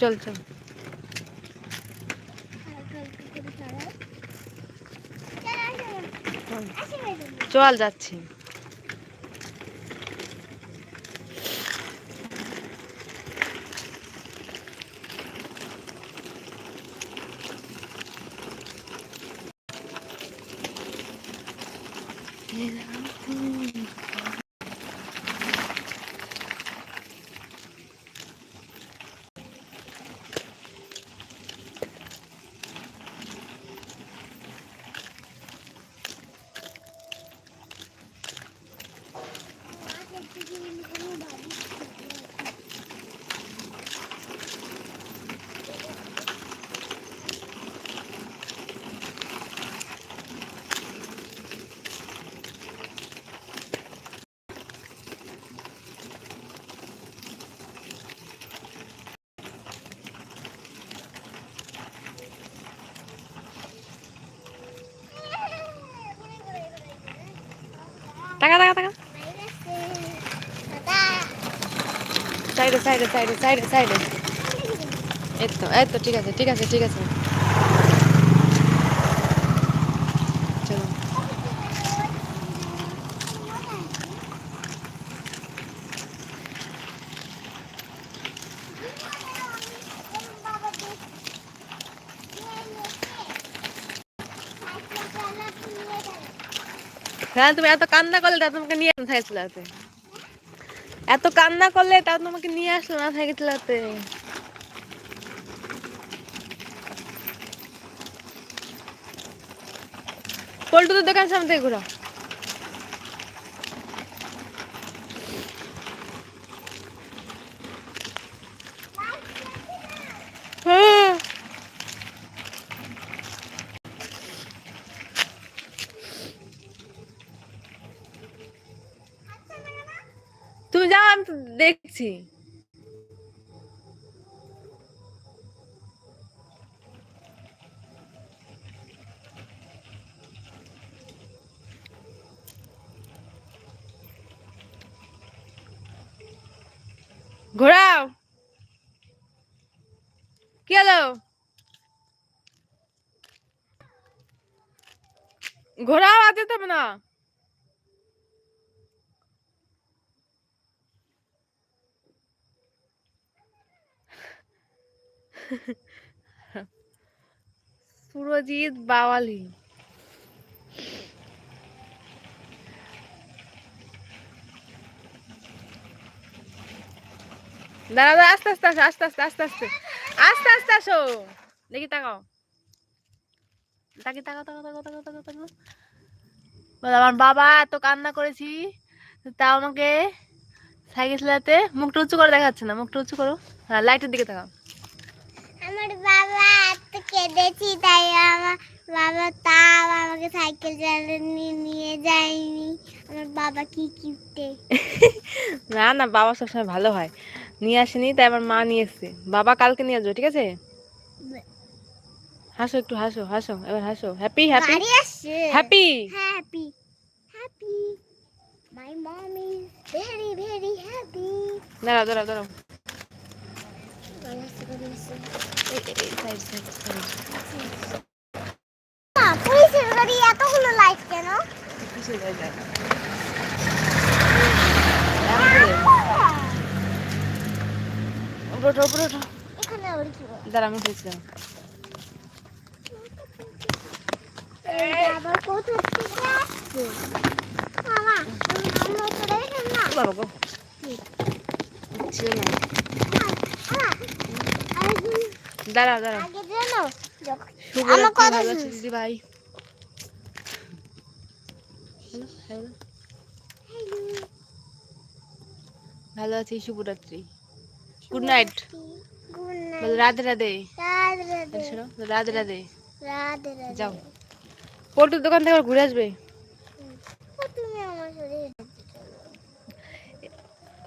চল চল। চল যাচ্ছি। টাকা টাকা টাকা সাইডে সাইডে সাইডে সাইডে সাইডে এই তো এই তো ঠিক আছে ঠিক আছে ঠিক আছে চলো হ্যাঁ তুমি এত কান্না করলে তা তোমাকে নিয়ে সাইকেল এত কান্না করলে তা তোমাকে নিয়ে আসলো না সাইকেল পল্টুদের দোকান সামনে থেকে ঘুরো হ্যাঁ তুমি যাও আমি তো দেখছি। ঘোরাও। কি হলো? ঘোরাও আজ তবে না। সুরজিৎ বাওয়ালি। দাঁড়া দাঁড়া আস্তে আস্তে আসো আস্তে আস্তে আস্তে আস্তে। আস্তে আস্তে আসো। দেখি তাকাও। তাকি তাকাও তাকাও তাকাও তাকাও তাকাও তাকাও। বলো, আমার বাবা এত কান্না করেছি তা আমাকে সাইকেল চালাতে মুখটা উঁচু করে দেখাচ্ছে না। মুখটা উঁচু করো। হ্যাঁ লাইটের দিকে তাকাও। আমার বাবা এত কেঁদেছি তাই আমার বাবা তাও আমাকে সাইকেল চালাতে নিয়ে যায়নি। আমার বাবা কি কিপটে না না বাবা সবসময় ভালো হয়। নিয়ে আসেনি তাই আমার মা নিয়ে এসছে। বাবা কালকে নিয়ে আসবে ঠিক আছে? হাসো একটু হাসো হাসো এবার হাসো। Happy happy happy happy happy my mom is very very happy দাঁড়াও দাঁড়াও দাঁড়াও এই, এই, এই, side, side, side। পুলিশের গাড়ি এতগুলো লাইট কেন দাঁড়া আমি না বাবা গো ছিল না। দাঁড়াও দাঁড়াও। ভালো। দিদি ভাই। ভালো আছি শুভরাত্রি। Good night Radhe Radhe. Radhe Radhe. যাও। পল্টুর দোকান থেকে ঘুরে আসবে?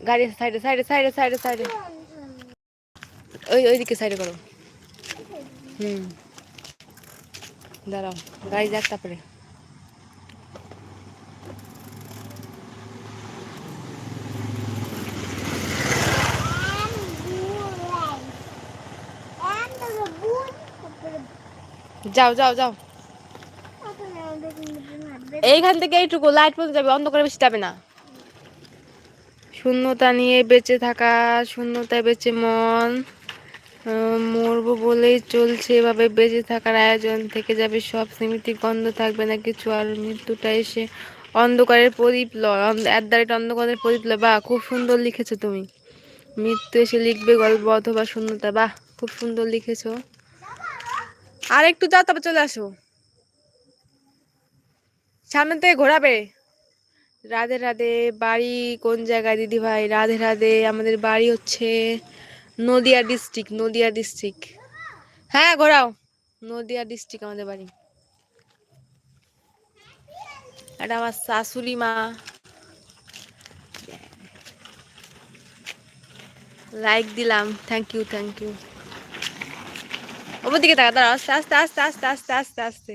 গাড়ি সাইডে সাইডে সাইডে সাইডে সাইডে। ওই ওই দিকে সাইড করো। হুম। দাঁড়াও গাড়ি যাক তারপরে যাও যাও যাও। এইখান থেকে এইটুকু লাইট পর্যন্ত যাবে, অন্ধকারে বেশি যাবে না। শূন্যতা নিয়ে বেঁচে থাকা, শূন্যতায় বেঁচে মন। মরবো বলেই চলছে। এভাবে বেঁচে থাকার আয়োজন থেকে যাবে সব। স্মৃতি গন্ধ থাকবে না কিছু। আর মৃত্যুটা এসে অন্ধকারের প্রদীপ লয় অ্যাট দ্য রেট অন্ধকারের প্রদীপ ল বাহ, খুব সুন্দর লিখেছো তুমি। মৃত্যু এসে লিখবে গল্প অথবা শূন্যতা। বাহ, খুব সুন্দর লিখেছো। আর একটু যাও, তারপর চলে আসো। সামনে থেকে ঘোরাবে। রাধে রাধে, বাড়ি কোন জায়গায় দিদি ভাই রাধে রাধে, আমাদের বাড়ি হচ্ছে নদিয়া ডিস্ট্রিক্ট নদিয়া ডিস্ট্রিক্ট হ্যাঁ ঘোরাও। নদিয়া ডিস্ট্রিক্ট আমাদের বাড়ি। এটা আমার শাশুড়ি মা। লাইক দিলাম। থ্যাংক ইউ থ্যাংক ইউ ওপর দিকে তাকা দাঁড়া আস্তে আস্তে আস্তে আস্তে আস্তে আস্তে। আস্তে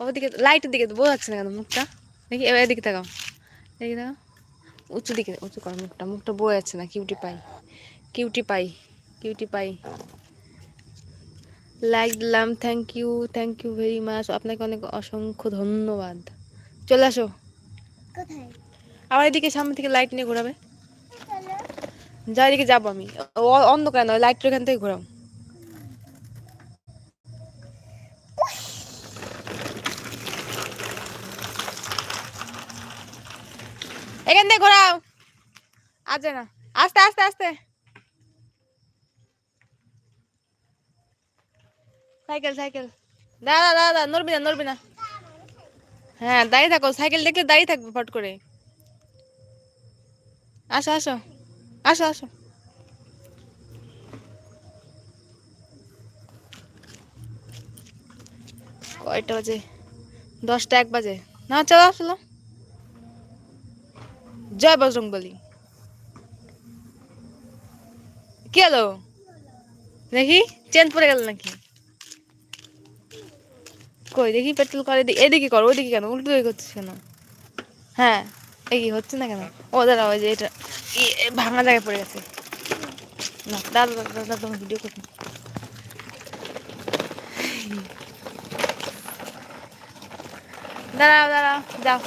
ওপর দিকে লাইটের দিকে বোঝা যাচ্ছে না কেন মুখটা। দেখি এবার এদিকে তাকাও। দেখি তাকাও। উঁচু দিকে উঁচু করো মুখটা। মুখটা বয়ে যাচ্ছে না cutie pie cutie pie cutie pie. Like দিলাম thank you thank you very much আপনাকে অনেক অসংখ্য ধন্যবাদ। চলে আসো। আবার এদিকে সামনে থেকে লাইট নিয়ে ঘোরাবে। যা এদিকে যাব আমি। অন্ধকার নয় লাইটটা এখান থেকে ঘোরাও। এখান থেকে ঘোরাও। আজ না। আস্তে আস্তে আস্তে। Cycle cycle. দাদা দাদা নড়বি না নড়বি না হ্যাঁ দাঁড়িয়ে থাকো, সাইকেল দেখলে দাঁড়িয়ে থাকবে ফট করে। আসো আসো আসো আসো। কয়টা বাজে? দশটা এক বাজে। না, চলো চলো। জয় বজরং বলি। কি হলো? দেখি, চেন পড়ে গেল নাকি? কই? দেখি পেট্রোল করে এদিকে- ওইদিকে কেন? উল্টো দিকে কেন? হ্যাঁ কি হচ্ছে না কেন? ও দাঁড়া ওই যে এটা ভাঙা জায়গায় পড়ে গেছে। না দাদা দাদা তোমার ভিডিও দাঁড়াও দাঁড়াও, যাও।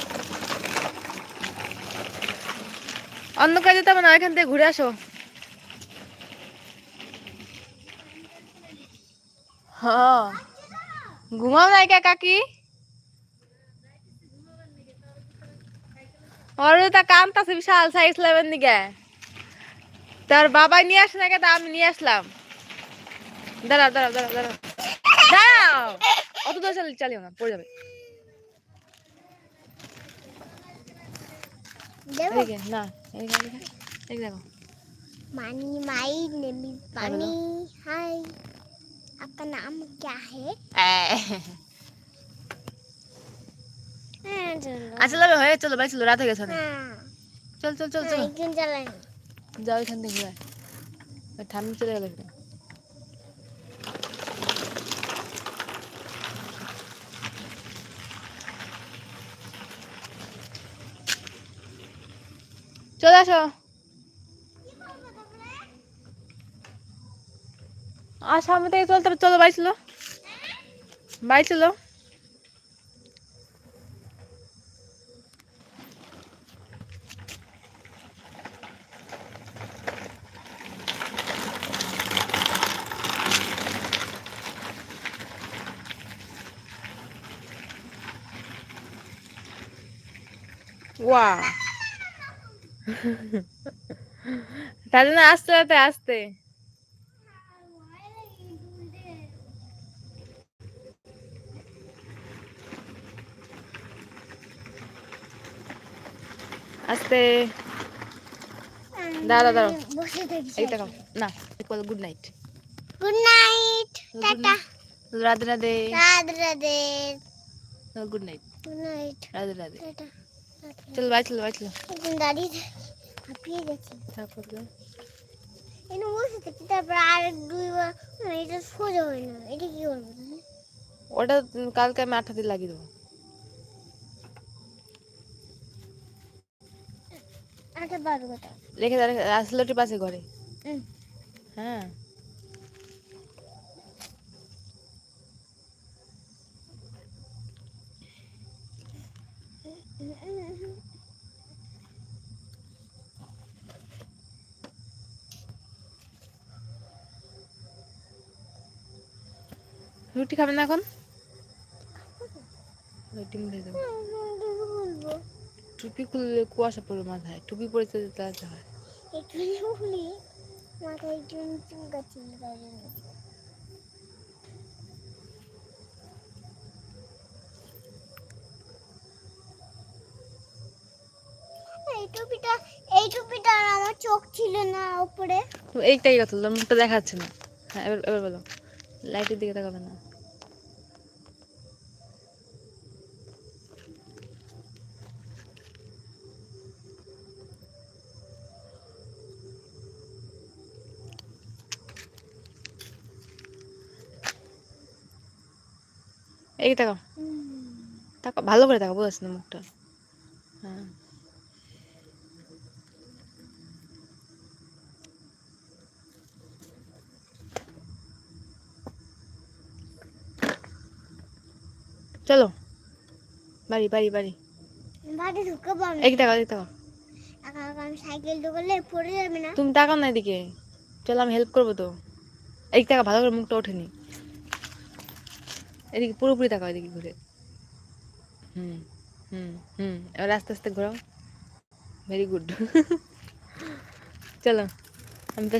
অন্ধকার যেতে হবে না এখান থেকে ঘুরে আসো। হ্যাঁ। ঘুমাও নাই কে কাকি। ওর তা বিশাল সাইজ লেবেন দিকে। তার বাবা নিয়ে আসে না আমি নিয়ে আসলাম। দাঁড়া দাঁড়া দাঁড়া দাঁড়াও। দাঁড়াও! অত দূর চালি চালিও না পড়ে যাবে। না মানি মাই নেমি পানি হাই। आपका नाम क्या है हाँ, चलो আচ্ছা চলো হয়ে চলো ভাই চলো রাত হয়ে গেছে অনেক। हाँ চল চল চল চল हाँ, क्यों चलाएं যাও এখান থেকে ঘুরে ওই ঠান্ডা চলে গেল এখানে। চলে আসো আর সামনে থেকে চলতে চলো বাড়ি চলো। ওয়া তার জন্য আস্তে আস্তে আস্তে। আস্তে দাঁড়াও, দাঁড়াও। বসে থাকি এই দেখো না বলো good night good night tata Radhe Radhe Radhe Radhe good night good night Radhe Radhe tata চলো বাই চলো বাই চলো একদিন দাঁড়িয়ে থাকি হাঁপিয়ে গেছি তারপর তো- এখানে বসে থাকি তারপর আর দুইবার না, এটা সোজা হয় না এটা কি করব তাহলে? ওটা উম কালকে আমি আঠা দিয়ে লাগিয়ে দেবো রেখে দাও রাসলোটির পাশে ঘরে। হ্যাঁ। রুটি খাবেন না এখন? রুটি মুড়ে দেবো। টুপি খুললে কুয়াশা পড়ে মাথায় টুপি পরে যেতে হয়। মাথায় চুলকাচ্ছিল এই টুপিটা এই টুপিটা আমার চোখ ছিল না উপরে। এইটাই কথা মুখটা দেখাচ্ছে না। হ্যাঁ এবার এবার বলো। লাইটের দিকে তাকাবে না। এই তাকাও তাকাও ভালো করে তাকাও বোঝাচ্ছে না মুখটা? হ্যাঁ। চলো। বাড়ি বাড়ি বাড়ি। বাড়ি ঢুকে পাবো এই তাকাও এই তাকাও একা একা আমি সাইকেল পড়ে যাবে না। তুমি তাকাও না এদিকে। চলো আমি হেল্প করব তো। এই টাকা ভালো করে মুখটা ওঠেনি। এদিকে পুরোপুরি তাকাও এদিকে ঘুরে হুম হুম হুম এবার আস্তে আস্তে ঘোরাও ভেরি গুড চলো আমি।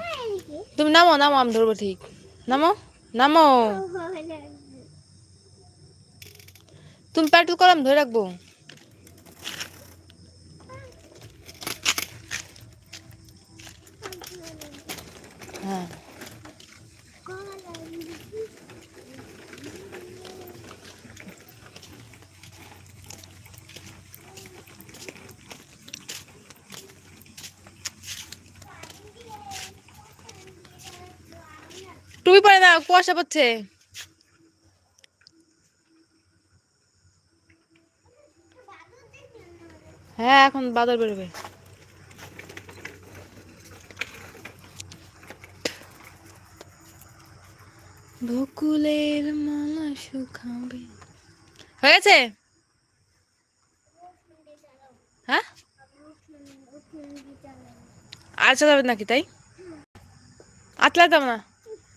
আয় এদিকে। তুমি নামো নামো আমি ধরবো ঠিক নামো নামো। তুমি প্যাটুল করো আমি ধরে রাখব হ্যাঁ। টুপি পরে না কুয়াশা পড়ছে। হ্যাঁ এখন বাদল বেরোবে। বকুলের মালা শুকাবে। হয়ে গেছে? হ্যাঁ? আর চালাবে নাকি তাই? আতলাতাম না।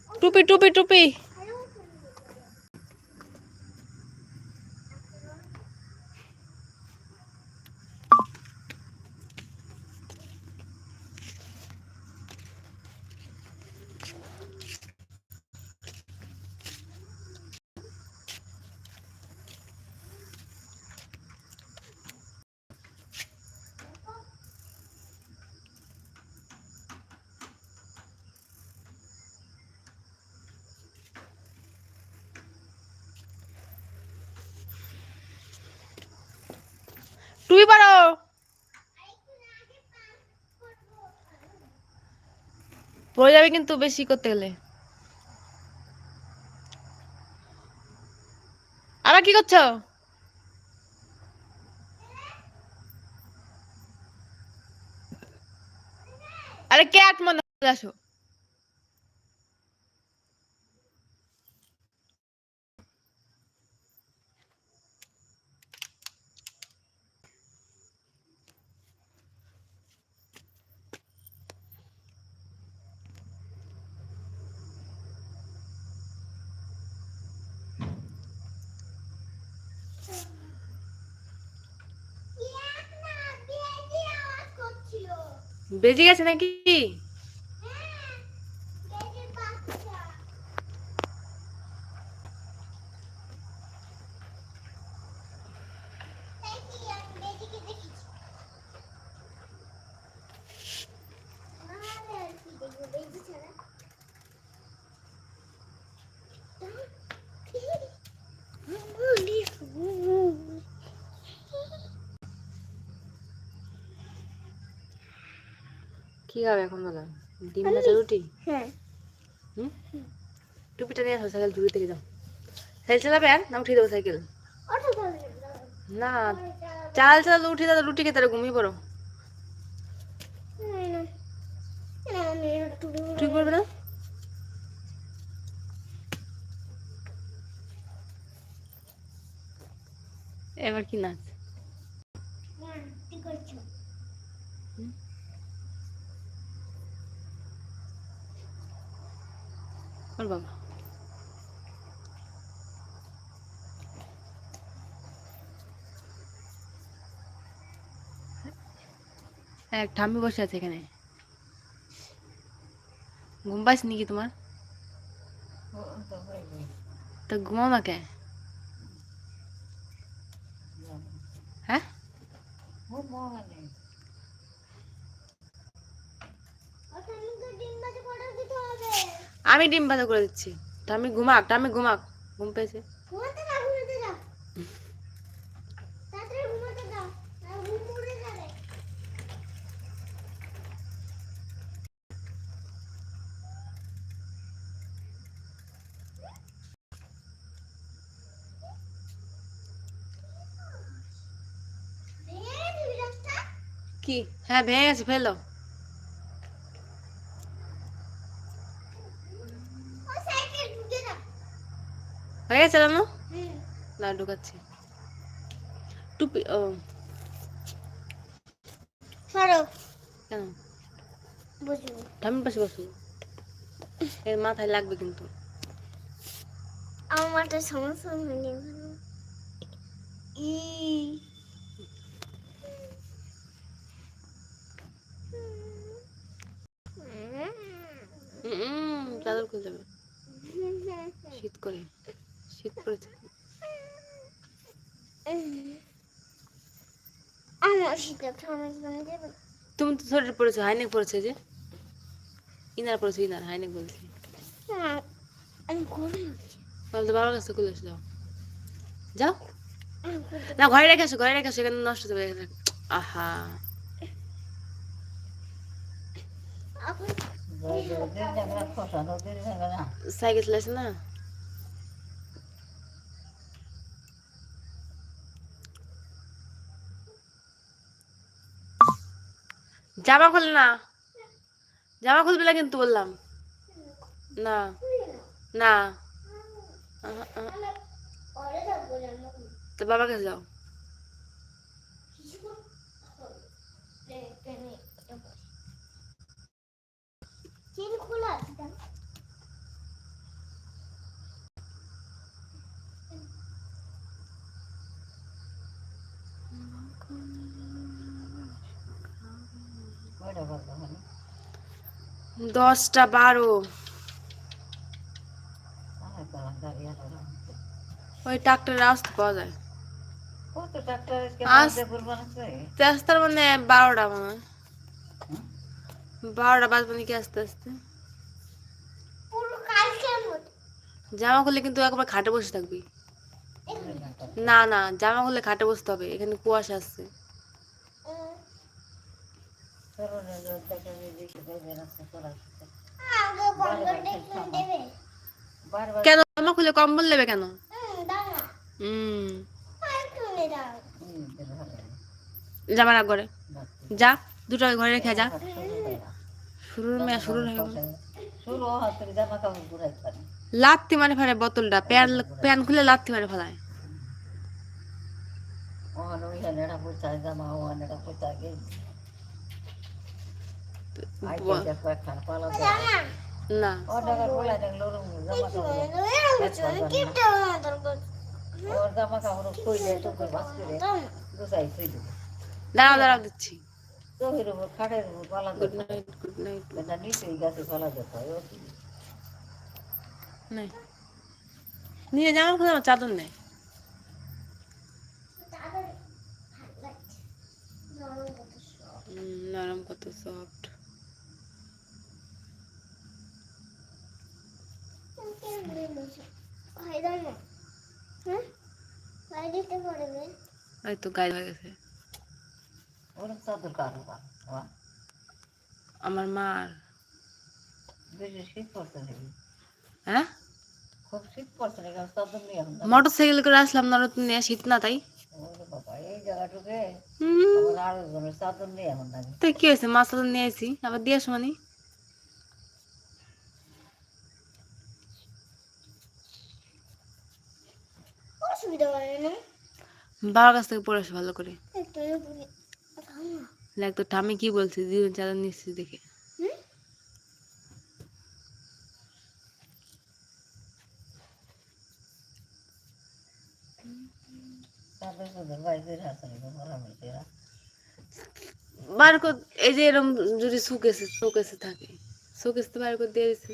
টুপি টুপি টুপি টুপি পারো পড়ে যাবে কিন্তু বেশি করতে গেলে। আর কি করছ? আরে কে আট মনে আসো এক না, বেজে আওয়াজ করছিল। বেজে গেছে নাকি? এখন ডিম ভাজা রুটি? হ্যাঁ। টুপিটা নিয়ে আসো সাইকেল থেকে যাও। সাইকেল চালাবে আর? না উঠিয়ে দেবো সাইকেল। না। চাল চাল উঠে দাদা রুটি খেতে ঘুমিয়ে পড়ো। ঠিক করবে না? এবার কি নাচ? ওর বাবা এক ঠাম্মি বসে আছে এখানে ঘুম পাইস নাকি তোমার তো ঘুমাও না কে হ্যাঁ আমি ডিম ভাজা করে দিচ্ছি। টামি ঘুমাক টামি ঘুমাক। ঘুম পেয়েছে। কি? হ্যাঁ ভেঙে গেছে ফেলো ও সাইকেল ঢুকে দাও হয়ে গেছে না ঢুকাচ্ছি। টুপি ও। কেন? ঠামির পাশে বসো। এর মাথায় লাগবে কিন্তু। আমার মাঠে সমস্যা হয়নি ই। চাদর খুলে যাবে। শীত করে। পড়েছে দেবে তুমি তো সোয়েটার পরেছো হাইনেক পরেছে যে। ইনার পরেছো ইনার হাইনেক বলছি। হ্যাঁ, বাবার কাছে খুলে এসে যাও। যাও। না ঘরে রেখে আসো ঘরে রেখে আসো এখানে নষ্ট হয়ে যাবে। আহা। সাইকেল চলেছে না? জামা খুলে না জামা খুলবে না কিন্তু বললাম না না। তো বাবার কাছে যাও আছে দাও। দশটা বারো। ওই ট্রাক্টরে আসতে পাওয়া যায়। আস- মানে বারোটা মনে বারোটা বাজবে নাকি আস্তে আস্তে। জামা খুললে কিন্তু একবার খাটে বসে থাকবি। না না, জামা খুললে খাটে বসতে হবে। এখানে কুয়াশা আসছে আগে বন্ধ দেখে দেবে। কেন? জামা খুলে কম্বল নেবে কেন? হুম না। জামা ঘরে। যা দুটো ঘরে রেখে যা। শুরুর মেয়ে শুরুর লাত্তি মারে ফেলে বোতলটা। প্যান প্যান খুলে লাত্তি মানে ফেলায়। দাও না না কিপটা মতন করছে দাও না দাঁড়াও দাঁড়াও দিচ্ছি গুড নাইট গুড নাইট নিয়ে জামা চাদর নেই নরম কত সব হুম, নরম কত সফট হয় দাও না হ্যাঁ হয় দিতে পারবে তো গায়ে হয়ে গেছে। কারও আমার মার। শীত পড়ছে নাকি? হ্যাঁ? মোটর সাইকেল করে আসলাম নরত নিয়ে শীত না তাই। কি হয়েছে? মাছ নিয়ে আসি আবার দিয়ে আসো মানে অসুবিধা হয় না বাবার কাছ থেকে পড়ে আসো ভালো করে। দেখ তো ঠামি কি বলছে দিদির চাদর নিচ্ছিস দেখে। বার কর এই যে এরকম যদি শোকেসে শোকেসে থাকে শোকেস তো বার করে দিয়ে দিছে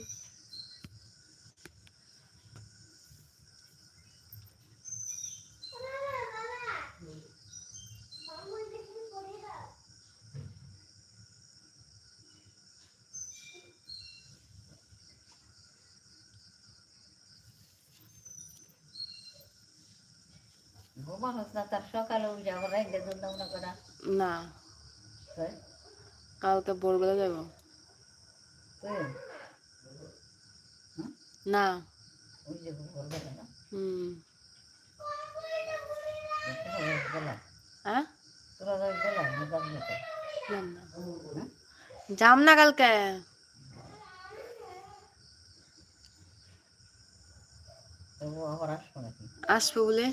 ঘুমা হচ্ছে না তার সকালে উঠে আবার রাইতে দুধ না করা না তুই কালকে ভোরবেলা যাব। না। হুম। হ্যাঁ তো? যাম না। কালকে। আসব বলে?